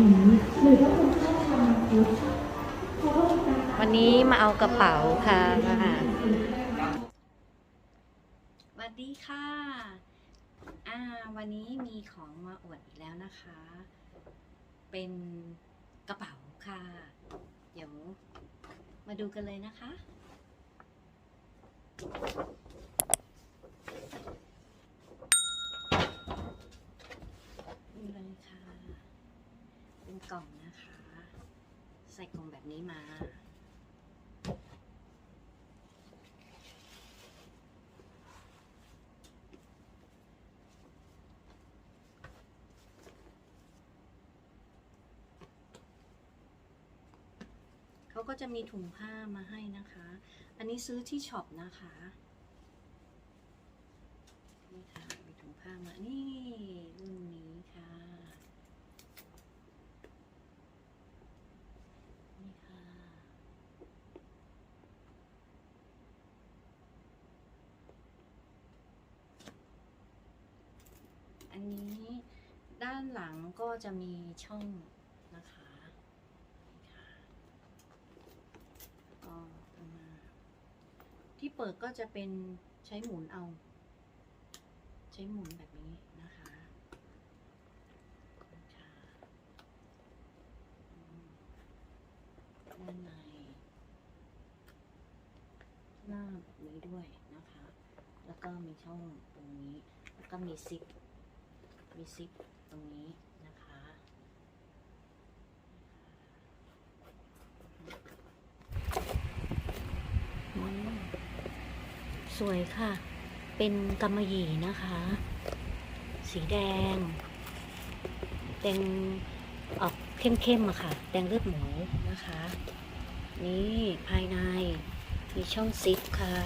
นี้หรือว่าคุณพ่อทำพุทธเขาก็มีการวันนี้มาเอากระเป๋าค่ะสวัสดีค่ะ อ่า วันนี้มีของมาอวดอีกแล้วนะคะ เป็นกระเป๋าค่ะ เดี๋ยวมาดูกันเลยนะคะ นี่เลยค่ะ เป็น กล่องนะคะ ใส่กล่องแบบนี้มา เขาก็จะมีถุงผ้ามาให้นะคะ อันนี้ซื้อที่ช็อปนะคะนี่ค่ะมีถุงผ้ามา นี่รุ่นนี้ค่ะนี่ค่ะ อันนี้ด้านหลังก็จะมีช่องนะคะก็เอามาที่เปิดก็จะเป็นใช้หมุนเอา ใช้หมุนแบบนี้นะคะด้านในหน้าแบบนี้ด้วยนะคะ แล้วก็มีช่องตรงนี้ แล้วก็มีซิป มีซิปตรงนี้นะคะสวยค่ะ เป็นกำมะหยี่นะคะ สีแดงแดงออกเข้มๆอะค่ะ แดงเลือดหมูนะคะ นี่ภายในมีช่องซิปค่ะ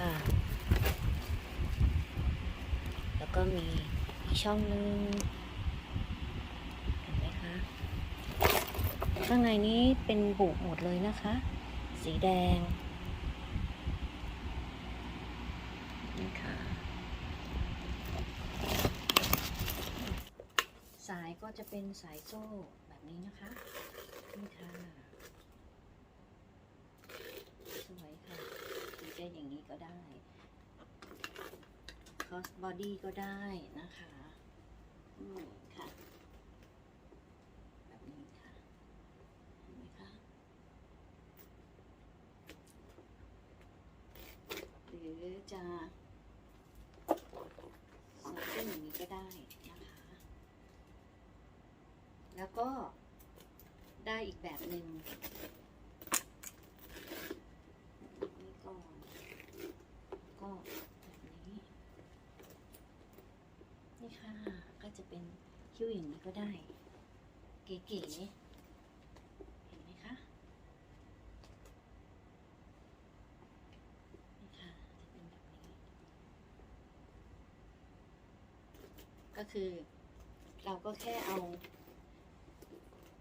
แล้วก็มีช่องนึง เห็นไหมคะ ข้างในนี้เป็นบุหมดเลยนะคะ สีแดงนี่ค่ะสายก็จะเป็นสายโซ่แบบนี้นะคะนี่ค่ะสวยค่ะหรือจะอย่างนี้ก็ได้คอสบอดี้ก็ได้นะคะอืมค่ะ แบบนี้ค่ะ เห็นไหมคะ ห รือจะใส่เส้นอย่างนี้ก็ได้นะคะ แล้วก็ได้อีกแบบหนึ่งนี่ก่อนก็แบบนี้ นี่ค่ะ ก็จะเป็นคิ้วอย่างนี้ก็ได้ เก๋ๆ เห็นไหมคะ นี่ค่ะ จะเป็นแบบนี้ ก็คือ เราก็แค่เอา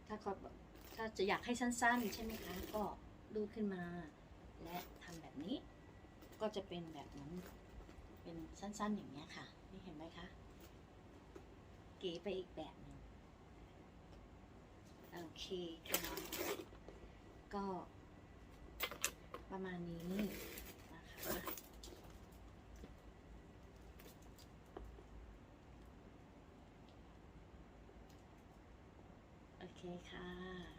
ถ้าเขาถ้าจะอยากให้สั้น ๆ ใช่ไหมคะ ก็รูขึ้นมา และทำแบบนี้ ก็จะเป็นแบบนั้น เป็นสั้นๆอย่างนี้ยค่ะ นี่เห็นไหมคะ เก๋ไปอีกแบบหนึ่งโอเคค่ะก็ประมาณนี้นะคะ โอ เคค่ะ